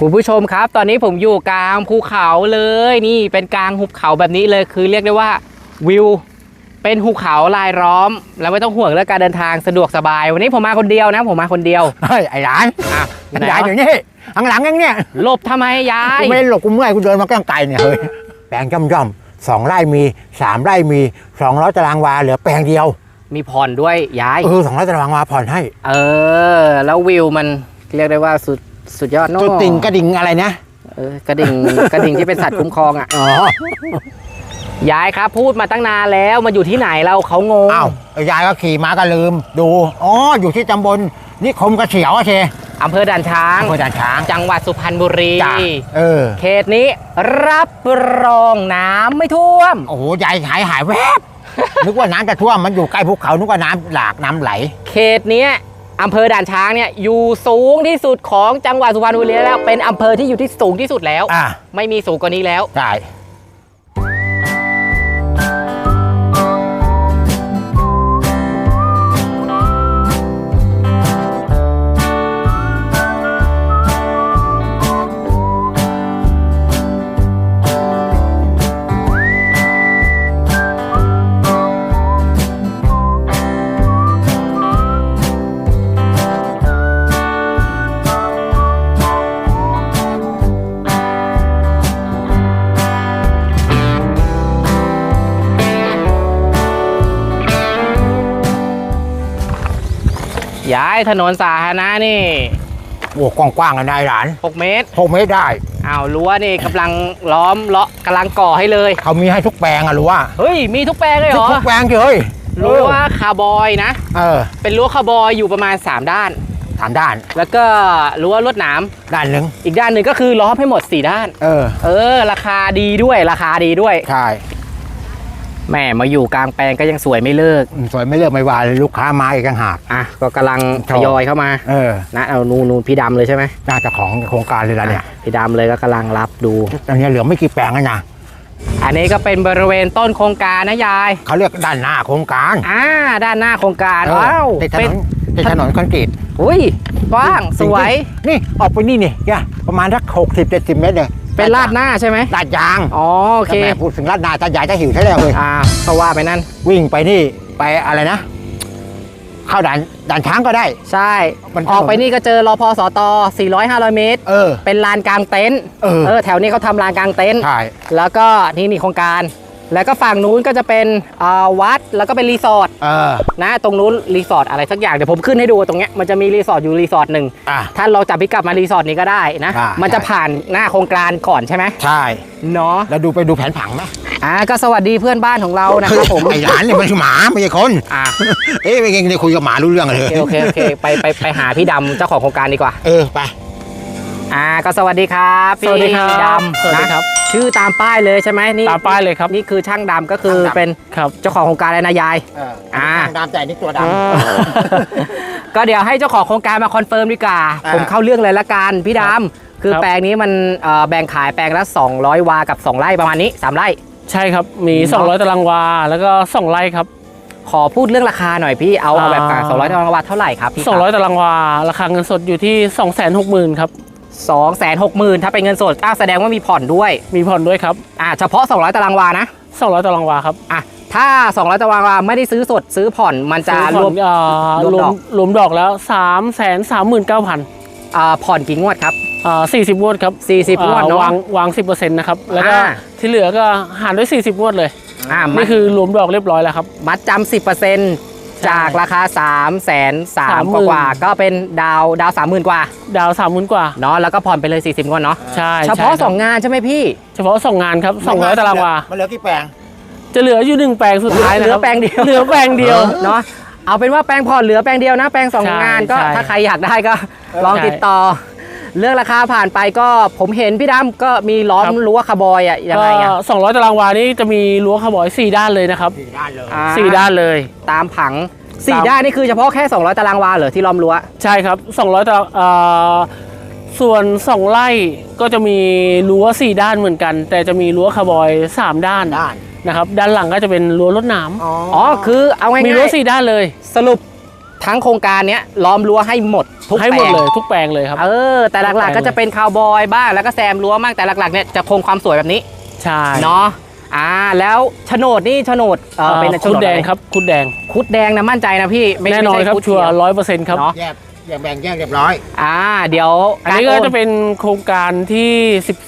คุณผู้ชมครับ ตอนนี้ผมอยู่กลางภูเขาเลยนี่เป็นกลางหุบเขาแบบนี้เลยคือเรียกได้ว่าวิวเป็นหุบเขาลายล้อม แล้วไม่ต้องห่วงเรื่องการเดินทางสะดวกสบาย วันนี้ผมมาคนเดียวนะ ผมมาคนเดียวเฮ้ยไอ้หลานอะหลานอยู่นี่ข้างหลังยังเนี่ยหลบทำไมยายกูไม่ได้หลบกูเมื่อยกูเดินมาใกล้ไกลเนี่ยเฮ้ยแปลงย่อมย่อมๆสองไร่มีสามไร่มีสองร้อยตารางวาเหลือแปลงเดียว มีผ่อนด้วยยายเออสองร้อยตารางวาผ่อนให้ เออ แล้ววิวมันเรียกได้ว่าสุด สุดยอดเนอะจุดติ่งกระดิ่งอะไรนะเออกระดิ่งกระดิ่งที่เป็นสัตว์คุ้มครองอะอ๋อยายครับ พูดมาตั้งนานแล้วมาอยู่ที่ไหนเราเขางงอ้าวไอ้ยายก็ขี่ม้าก็ลืม ดูอ๋ออยู่ที่ตำบลนิคมกระเฉียวอะเชอำเภอด่านช้าง อำเภอด่านช้าง จังหวัดสุพรรณบุรี จ้ะเออ เขตนี้รับรองน้ำไม่ท่วม โอ้โหยายหายหายแวบ นึกว่าน้ำจะท่วมมันอยู่ใกล้ภูเขานึกว่าน้ำหลากน้ำไหล เขตเนี้ย อำเภอด่านช้างเนี่ยอยู่สูงที่สุดของจังหวัดสุพรรณบุรีแล้ว เป็นอำเภอที่อยู่ที่สูงที่สุดแล้วอะไม่มีสูงกว่านี้แล้วใช่ ย้ายถนนสาธารณะนี่โอ้กว้างๆอะนายหลาน6เมตร หกเมตรได้อ้าวรั้วนี่กำลังล้อมเลาะกำลังก่อให้เลย เขามีให้ทุกแปลงอะรู้ว่าเฮ้ย มีทุกแปลงเลยเหรอทุกแปลงเลยรั้วคาร์บอยนะ เออเป็นรั้วคาร์บอยอยู่ประมาณ 3 ด้าน สามด้าน แล้วก็รั้วลวดหนามด้านหนึ่งอีกด้านหนึ่งก็คือล้อมให้หมด 4 ด้าน เออ เออ ราคาดีด้วยราคาดีด้วย ใช่ แหม่มาอยู่กลางแปลงก็ยังสวยไม่เลิก สวยไม่เลือกไม่ว่าเลยลูกค้ามาอีกต่างหาก อะก็กำลังชทอบยอยเข้ามา เออ นะเอานูนนูนพี่ดำเลยใช่ไหมน่าจะของโครงการเลยละเนี่ยอะพี่ดำเลยก็กำลังรับดู ตอนนี้เหลือไม่กี่แปลงแล้วนะ อันนี้ก็เป็นบริเวณต้นโครงการนะยาย เขาเรียกด้านหน้าโครงการ อ่า ด้านหน้าโครงการเออว้าวติดถเป็นนนติดถนนคอนกรีต อุ้ยกว้างสวยจริงๆนี่ออกไปนี่นี่เนี่ยประมาณสักหกสิบเจ็ดสิบเมตรเลย เป็นลาดหน้าใช่ไหมลาดยางอ๋อโอเคถ้าแม่พูดถึงลาดนาจะใหญ่จะหิวใช่แล้วเลยอ่าก็ว่าไปนั่นวิ่งไปนี่ไปอะไรนะ เข้าด่านด่านช้างก็ได้ ใช่มันออกไปนี่ก็เจอรอพอสต400 500 เมตร เออ เป็นลานกลางเต็นท์เออเออแถวนี้เขาทำลานกลางเต็นท์ใช่แล้วก็นี่นี่โครงการ แล้วก็ฝั่งนู้นก็จะเป็นอ่าวัดแล้วก็เป็นรีสอร์ทเออนะตรงนู้นรีสอร์ทอะไรสักอย่างเดี๋ยวผมขึ้นให้ดูตรงเนี้ยมันจะมีรีสอร์ทอยู่รีสอร์ทหนึ่งอะถ้าเราจับพิกัดมารีสอร์ทนี้ก็ได้นะใช่มันจะผ่านหน้าโครงการก่อนใช่ไหมใช่เนาะแล้วดูไปดูแผนผังไหมอ่าก็สวัสดีเพื่อนบ้านของเรานะครับผมไอ้หลานเนี่ยมันคือหมาไม่ใช่คนอ่าเอ๊ะไม่เก่งได้คุยกับหมารู้เรื่องเลยโอเคโอเคโอเคไปไปไปหาพี่ดำเจ้าของโครงการดีกว่าเออไป อ่าก็สวัสดีครับพี่สวัสดีครับดำสวัสดีนะครับ ชื่อตามป้ายเลยใช่ไหมนี่ตามป้ายเลยครับนี่คือช่างดำก็คือช่างดำเป็นครับเจ้าของโครงการเลยนะยายเอออ่าทางดำแต่นี่ตัวดก็เดี๋ยวให้เจ้าของโครงการมาคอนเฟิร์มดีกว่าอ่าผมเข้าเรื่องเลยละกันพี่ดำคือครับแปลงนี้มันเอ่อแบ่งขายแปลงละ 200 วากับ 2 ไร่ประมาณนี้ 3 ไร่ ใช่ครับมีเนาะ200 ตารางวาแล้วก็ 2 ไร่ครับขอพูดเรื่องราคาหน่อยพี่เอาเอาแบบอ่าสองร้อยตารางวาเท่าไหร่ครับพี่200 ตารางวาราคาเงินสดอยู่ที่ 260,000ครับ 260,000ถ้าเป็นเงินสดแสดงว่ามีผ่อนด้วยมีผ่อนด้วยครับอ่าเฉพาะ 200 ตารางวานะ200ตารางวาครับอะถ้า 200 ตารางวาไม่ได้ซื้อสดซื้อผ่อนมันจะรวมอ่ารวมรวมดอกแล้ว 3 3 9 0 0 0อ่าผ่อนกี่งวดครับอ่า40 งวดครับ 40 งวดเนาะวางวาง 10%นะครับ แล้วก็ที่เหลือก็หารด้วย 40 งวดเลยอ่านี่คือรวมดอกเรียบร้อยแล้วครับ มัดจำ10% จากราคา3ามแสนสาม30,000กว่าๆก็เป็นดาวดาวสามหมื่นกว่า ดาว 30,000 กว่าเนาะแล้วก็ผ่อนไปเลย 40งวดเนาะใช่เฉพาะใช่ครับ2งานใช่ไหมพี่ เฉพาะสองงานครับำ200ตารางวามันเหลือกี่แปลง จะเหลืออยู่หนึ่งแปลงสุดท้ายนะเหลืคอรับแปลงเดียวเหลือแปลงเดียวเนาะเอาเป็นว่าแปลงผ่อนเหลือแปลงเดียวนะ แปลงสองใช่งานก็ใช่ถ้าใครอยากได้ก็เออลองใช่ติดต่อ เรื่องราคาผ่านไปก็ผมเห็นพี่ดำก็มีล้อมครับรั้วคาร์บอยอะยังไงอะก็200ตารางวานี่จะมีรั้วขบอย4ด้านเลยนะครับสี่ด้านเลยอ่าสี่ด้านเลย ตามผังสี่ตามด้านนี่คือเฉพาะแค่ 200 ตารางวาเหรอที่ล้อมรั้วใช่ครับ 200ตารางเอ่อส่วน 2 ไร่ก็จะมีรั้ว4ด้านเหมือนกัน แต่จะมีรั้วขบอย 3 ด้านด้านนะครับ ด้านหลังก็จะเป็นรั้วรถหนามอ๋ออ๋อ คือเอาง่ายมีรั้วๆ4ด้านเลย สรุป ทั้งโครงการเนี้ยล้อมรั้วให้หมดทุกให้แปหมลดงเลยทุกแปลงเลยครับ เออแต่หลักๆ ก็จะเป็นคาวบอยบ้างแล้วก็แซมรั้วบ้างแต่หลักๆเนี่ยจะคงความสวยแบบนี้ใช่เนาะอ่าแล้วโฉนดนี่โฉนดเออเอ่อเป็นโฉคุนดดแดงอะไครับคุดแดงคุดแดงนะมั่นใจนะพี่ไม่แน่นอนไม่ใช่ครับคุดชัวเขียวร้อยเปอร์เซ็นต์ครับ เนาะ แยกแยกแบ่งแยกเรียบร้อยอ่าเดี๋ยวอันนี้ก็ารโจะเป็นโครงการที่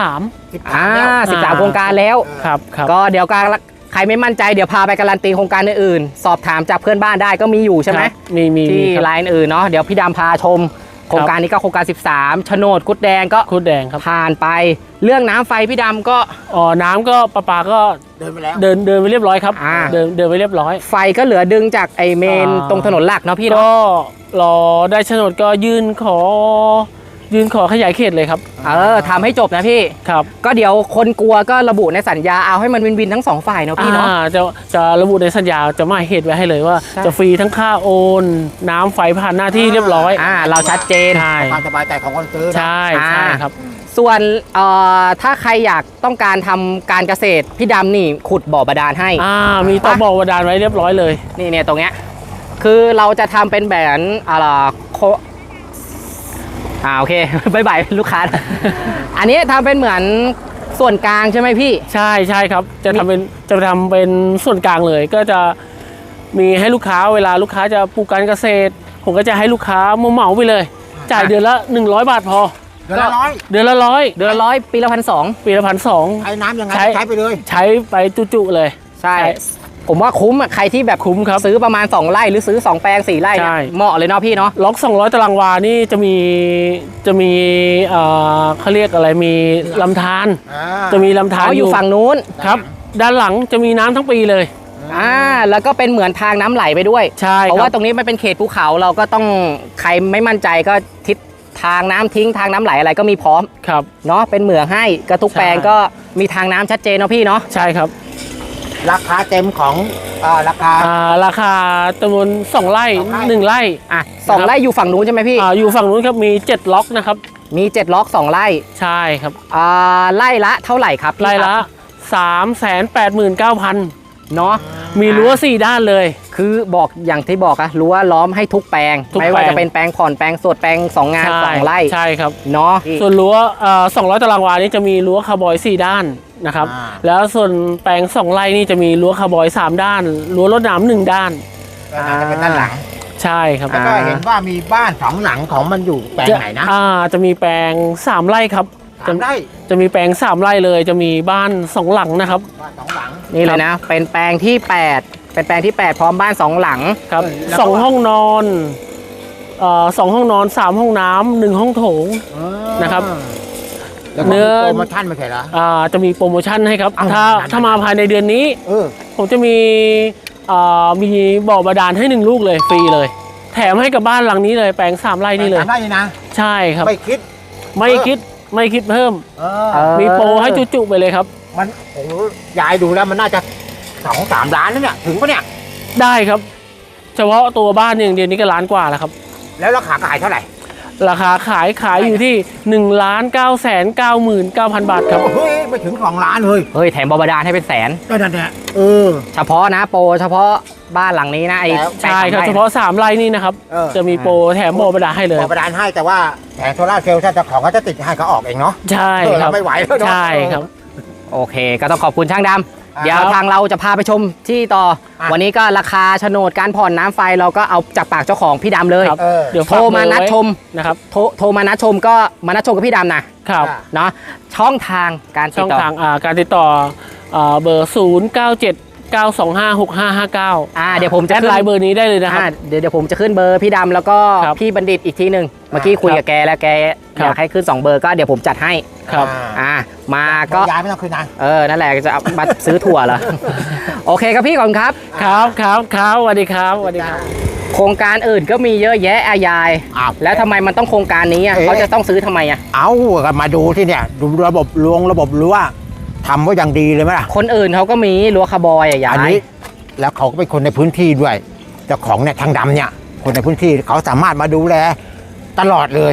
13อ่าแล้ว สิบสามโครงการแล้ว ครับครับ ก็เดี๋ยวการ ใครไม่มั่นใจเดี๋ยวพาไปการันตีโครงการอื่นๆสอบถามจากเพื่อนบ้านได้ก็มีอยู่ใช่ไหมครับมีมีที่มีครับไลน์อื่นเนาะเดี๋ยวพี่ดำพาชม โครงการนี้ก็โครงการ 13โฉนดกุดแดงก็คุดแดงครับผ่านไป เรื่องน้ำไฟพี่ดำก็อ๋อน้ำก็ประปาก็เดินไปแล้วเดินเดินไปเรียบร้อยครับอ่าเดินเดินไปเรียบร้อย ไฟก็เหลือดึงจากไอเมนอ่าตรงถนนหลักเนาะพี่เนาะก็รอได้โฉนดก็ยื่นขอ ยื่นขอขยายเขตเลยครับ เออทำให้จบนะพี่ ครับก็เดี๋ยวคนกลัวก็ระบุในสัญญาเอาให้มันวินวินทั้งสองฝ่ายเนาะพี่เนาะ อ่าจะจะระบุในสัญญาจะหมายเหตุไว้ให้เลยว่า ใช่ จะฟรีทั้งค่าโอน น้ำไฟผ่านหน้าที่เรียบร้อยอ่าเราชัดเจน ใช่ความสบายใจของคนซื้อนะ ใช่ใช่ครับ ส่วนเอ่อถ้าใครอยากต้องการทำการเกษตรพี่ดำนี่ขุดบ่อบาดาลให้ อ่ามีตอบอกวดานไว้เรียบร้อยเลย นี่เนี่ยตรงเนี้ยคือเราจะทำเป็นแบบอะไรโค อ่าโอเคบายบายลูกค้า อันนี้ทำเป็นเหมือนส่วนกลางใช่ไหมพี่ ใช่ใช่ครับ จะทำเป็นจะทำเป็นส่วนกลางเลย ก็จะมีให้ลูกค้าเวลาลูกค้าจะปลูกการเกษตร ผมก็จะให้ลูกค้าเหมาเหมาๆไปเลย จ่ายเดือนละ 100 บาทพอเดือนละร้อยเดือนละร้อยเดือนละร้อยปีละพันสองปีละพันสองใช้น้ำยังไงใช้ใช้ไปเลย ใช้ไปจุๆเลย ใช่ใช่ ผมว่าคุ้มอะใครที่แบบคุ้มครับซื้อประมาณ 2ไร่หรือซื้อ 2 แปลง 4ไร่เนี่ยใช่ เหมาะเลยเนาะพี่เนาะ ล็อก 200 ตารางวานี่จะมีจะมีเอ่อเขาเรียกอะไรมีลำธารอ่าจะมีลำธารเขาออยู่ยู่ฝั่งนู้น ครับ ด้านหลังจะมีน้ำทั้งปีเลย อ่า แล้วก็เป็นเหมือนทางน้ำไหลไปด้วย ใช่เพราะครัว่าบตรงนี้มันเป็นเขตภูเขาเราก็ต้องใครไม่มั่นใจก็ทิศทางน้ำทิ้งทางน้ำไหลอะไรก็มีพร้อมครับ เนาะเป็นเหมืองให้กระทุกใช่ แปลงก็มีทางน้ำชัดเจนเนาะพี่เนาะ ใช่ครับ ราคาเต็มของอ่าราคา อ่าราคาจำนวน2ไร่สองไร่ หนึ่งไร่อะสองครับไร่อยู่ฝั่งนู้นใช่ไหมพี่ อ่าอยู่ฝั่งนู้นครับมี7ล็อกนะครับ มี7ล็อก2ไร่ใช่ครับ อ่าไร่ละเท่าไหร่ครับพี่ไร่ละครับ3 8 9 0 0 0 เนาะ มีรั้ว4ด้านเลย คือบอกอย่างที่บอกอะรั้วล้อมให้ทุกแปลง ทุกไม่ว่าแปลง จะเป็นแปลงผ่อนแปลงสดแปลง2งานใช่2ไร่ใช่ครับ เนาะ ส่วนรั้วเอ่อ200 ตารางวานี่จะมีรั้วคาร์บอย 4 ด้านนะครับ อ่า แล้วส่วนแปลง 2 ไร่นี่จะมีรั้วคาร์บอย 3 ด้าน รั้วรถน้ำหนึ่งด้านก็น่าจะเป็นด้านหลัง ใช่ครับแล้วก็เห็นว่ามีบ้านสองหลังของมันอยู่แปลงไหนนะ อ่า จะมีแปลง 3 ไร่ครับ สามไร่จะมีแปลง3ไร่เลย จะมีบ้าน2หลังนะครับ บ้านสองหลัง นี่เลยนะ เป็นแปลงที่ 8 เป็นแปลงที่ 8 พร้อมบ้าน 2 หลังครับเออแล้วก็ สองห้องนอนเอ่อสองห้องนอนสามห้องน้ำหนึ่งห้องโถง นะครับ แล้วเนื้เนื้ออโปรโมชั่นไม่ใช่เหรอ อ่าจะมีโปรโมชั่นให้ครับ อ้าวถ้านั่น ถ้ามาภายในเดือนนี้ เออผมจะมีอ่ามีบ่อบาดาลให้หนึ่งลูกเลยฟรีเลย แถมให้กับบ้านหลังนี้เลยแปลงสามไร่นี่เลยสามไร่นี่นะ ใช่ครับ ไม่คิด ไม่เออคิด ไม่คิดเพิ่ม เอเอออมีโปรให้จุๆไปเลยครับ มันโอ้โหยายดูแล้วมันน่าจะสองสามล้านนะเนี่ยถึงปะเนี่ย ได้ครับ เฉพาะตัวบ้านอย่างเดียวนี้ก็ล้านกว่าแล้วครับ แล้วราคาขายเท่าไหร่ ราคาขายขายอยู่ที่1นึ่งล้านเก้าแสนเก้าหมื่นเก้าพันบาทครับเฮ้ยไม่ถึงสองล้านเลยเฮ้ยแถมบอบาดาลให้เป็นแสนก็นั่นแหละเออ เฉพาะนะโปรเฉพาะบ้านหลังนี้นะไอ้แล้วแปลงใช่ครับสามไเฉพาะสามไร่นี่นะครับ เออ จะมีโปรแถมบ่อบาดาลให้เลย บอกประดานให้แต่ว่าแผงโซล่าร์เซลล์ถ้าเจ้าของเขาจะติดให้เขาออกเองเนาะใช่เออครัเราบไม่ไหวแล้วเนาะใช่ครับ โอเค ก็ต้องขอบคุณช่างดำอ่า เดี๋ยวทางเราจะพาไปชมที่ต่ออะวันนี้ก็ราคาโฉนดการผ่อนน้ำไฟเราก็เอาจากปากเจ้าของพี่ดำเลยครับเออเดี๋ยวโทรมานัดชมนะครับ โทรโทรมานัดชมก็มานัดชมกับพี่ดำนะครับอะเนาะช่องทางการติช่ดองต่อ ทางอ่าการติดต่ออ่าเบอร์ 0 9 7 9 2 5 6 5 5 9อ่าเดี๋ยวผมจะแอดขึ้นไลน์เบอร์นี้ได้เลยนะครับอ่าเดี๋ยวเดี๋ยวผมจะขึ้นเบอร์พี่ดำแล้วก็ครับพี่บัณฑิตอีกทีหนึ่งเมื่อกี้คุยกับแกแล้วแกครับอยากให้ขึ้น 2 เบอร์ก็เดี๋ยวผมจัดให้ครับอ่ามาก็ก็ย้ายไม่ต้องคืนนะเออนั่นแหละจะเอามาซื้อถั่วเหรอโอเคครับพี่ก่อนครับครับครับครับสวัสดีครับสวัสดีครับโครงการอื่นก็มีเยอะแยะอายายอ้าวแล้วทำไมมันต้องโครงการนี้อะเอ๊ะเขาจะต้องซื้อทำไมอะ เอากันมาดูที่เนี่ยดูระบบลวงระบบรั้ว ทำไว้อย่างดีเลยไหมล่ะ คนอื่นเขาก็มีรั้วคาร์บอยอะยาอันยนี้แล้วเขาก็เป็นคนในพื้นที่ด้วยเจ้าของเนี่ยทางดำเนี่ย คนในพื้นที่เขาสามารถมาดูแลตลอดเลย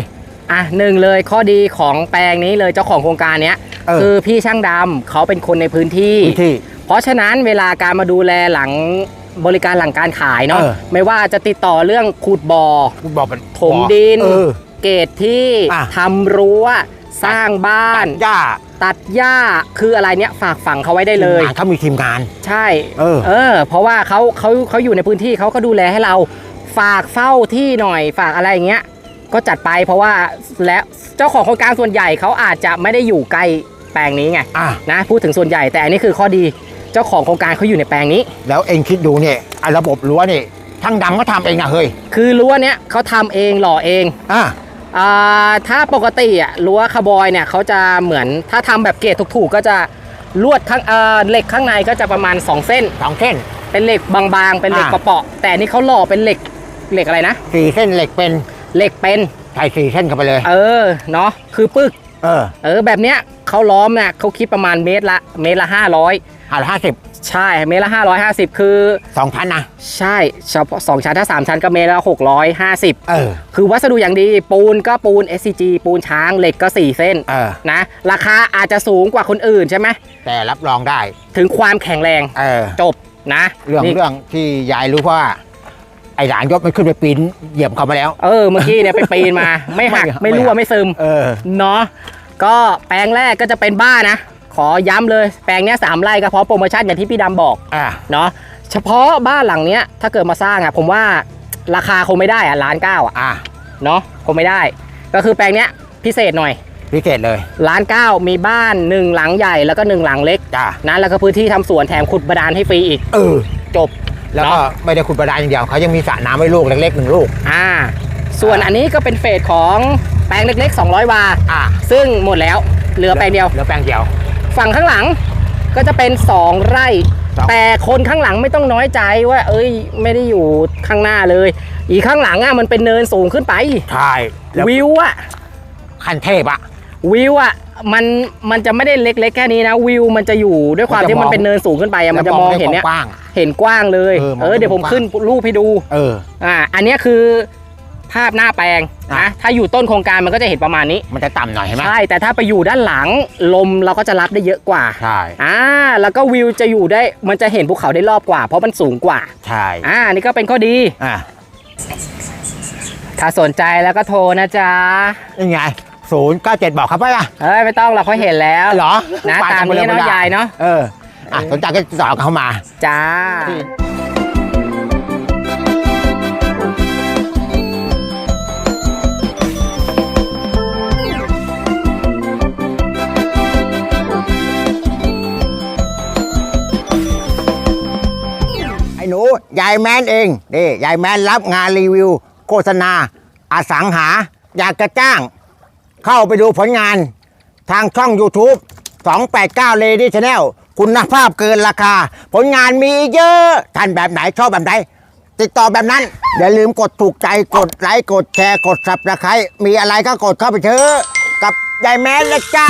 อะหนึ่งเลยข้อดีของแปลงนี้เลยเจ้าของโครงการเนี้ยเออ คือพี่ช่างดำเขาเป็นคนในพื้นที่ พื้นที่ เพราะฉะนั้นเวลาการมาดูแลหลังบริการหลังการขายเนาะเออ ไม่ว่าจะติดต่อเรื่องขุดบ่อ คุณบอกเป็นถมดิน เออ เกตที่อะทำรั้ว สร้างบ้านหญ้าตัดหญ้าคืออะไรเนี้ยฝากฝังเขาไว้ได้เลยทีมงานเขามีทีมงาน ใช่เออเออ เพราะว่าเขาเขาเขาอยู่ในพื้นที่เขาก็ดูแลให้เราฝากเฝ้าที่หน่อยฝากอะไรอย่างเงี้ย ก็จัดไปเพราะว่าและเจ้าของโครงการส่วนใหญ่เขาอาจจะไม่ได้อยู่ใกล้แปลงนี้ไงอะนะพูดถึงส่วนใหญ่แต่อันนี้คือข้อดีเจ้าของโครงการเขาอยู่ในแปลงนี้ แล้วเองคิดดูเนี่ยไอ้ระบบรั้วนี่ช่างดำก็ทำเองอะเฮ้ยคือรั้วเนี้ยเขาทำเองหล่อเองอะอ่า ถ้าปกติอะรั้วคาร์บอยเนี่ยเขาจะเหมือนถ้าทำแบบเกรดถูกๆก็จะลวดข้างเอ่อเหล็กข้างในก็จะประมาณ 2 เส้นสองเส้น เป็นเหล็กบางๆ เป็นเหล็กอ่าเปาะๆแต่อันนี่เขาหล่อเป็นเหล็กเหล็กอะไรนะสี่เส้นเหล็กเป็นเหล็กเป็นใส่สี่เส้นเข้าไปเลย เออเนาะคือปึกเออ เออแบบเนี้ยเขาล้อมเนี่ยเขาคิดประมาณเมตรละเมตรละ500ห้าห้าสิบ ใช่เมตรละ550 คือสองพันนะใช่เฉพาะสองชั้นถ้า 3 ชั้นก็เมตรละ650 เออ คือวัสดุอย่างดีปูนก็ปูน SCG ปูนช้างเหล็กก็ 4 เส้นเออ นะ ราคาอาจจะสูงกว่าคนอื่นใช่ไหมแต่รับรองได้ ถึงความแข็งแรง เออ จบนะเรื่องนี่เรื่องที่ยายรู้เพราะว่า ไอ้หลานยศมันขึ้นไปปีนเหยียบเขามาแล้ว เออเมื่อกี้เนี่ยไปปีนมา ไม่หักไม่ไม่รั่วหักไม่ซึมเออ เนาะก็แปลงแรกก็จะเป็นบ้านนะ ขอย้ำเลยแปลงเนี้ยสามไร่ก็เพราะโปรโมชั่นอย่างที่พี่ดำบอกอะเนาะเฉพาะบ้านหลังเนี้ยถ้าเกิดมาสร้างอะผมว่าราคาคงไม่ได้อะล้านเก้าอะอะเนาะคงไม่ได้ ก็คือแปลงเนี้ยพิเศษหน่อยพิเศษเลยล้านเก้ามีบ้านหนึ่งหลังใหญ่แล้วก็หนึ่งหลังเล็กจ้านะแล้วก็พื้นที่ทำสวนแถมขุดบาดาลให้ฟรีอีกเออจบแล้วก็เนาะไม่ได้คุณประดานอย่างเดียวเขายังมีสระน้ำไว้ลูกเล็กๆหนึ่งลูกอ่า ส่วนอันนี้ก็เป็นเฟสของแปลงเล็กๆ 200 วาอะซึ่งหมดแล้วเหลือแปลงเดียวเหลือแปลงเดียว ฝั่งข้างหลังก็จะเป็น 2 ไร่ครับแต่คนข้างหลังไม่ต้องน้อยใจว่า เอ้ยไม่ได้อยู่ข้างหน้าเลย อีกข้างหลังอะมันเป็นเนินสูงขึ้นไปใช่แล้ววิวอะขั้นเทพอะวิวอะมันมันจะไม่ได้เล็กๆแค่นี้นะวิวมันจะอยู่ด้วยความมันจะที่มันมองเป็นเนินสูงขึ้นไปอะมันจะมองเห็นเนี้ยกว้างเห็นกว้างเลยเออมองเออเดี๋ยวผมกว้างขึ้นรูปให้ดู เอออ่าอันเนี้ยคือ ภาพหน้าแปลงอะนะถ้าอยู่ต้นโครงการมันก็จะเห็นประมาณนี้ มันจะต่ำหน่อยใช่ไหมใช่แต่ถ้าไปอยู่ด้านหลังลมเราก็จะรับได้เยอะกว่าใช่อ่าแล้วก็วิวจะอยู่ได้มันจะเห็นภูเขาได้รอบกว่า เพราะมันสูงกว่าใช่อ่านี่ก็เป็นข้อดีอะถ้าสนใจแล้วก็โทรนะจ๊ะยังไงศูนย์เก้าเจ็ดบอกครับว่าเฮ้ยไม่ต้องเราเขาเห็นแล้วเหรอนะฟังตามกันี้ไปลเนาะไม่ได้ยายเนาะเอออะสนใจก็ติดต่อเข้ามาจ้า ยายแมนเองนี่ยายแมนรับงานรีวิว โฆษณาอสังหา อยากจะจ้าง เข้าไปดูผลงานทางช่อง YouTube 289 Lady Channel คุณภาพเกินราคา ผลงานมีเยอะท่านแบบไหนชอบแบบไหน ติดต่อแบบนั้น อย่าลืมกดถูกใจกดไลค์กดแชร์กด subscribe มีอะไรก็กดเข้าไปเถอะกับยายแมนเลยจ้า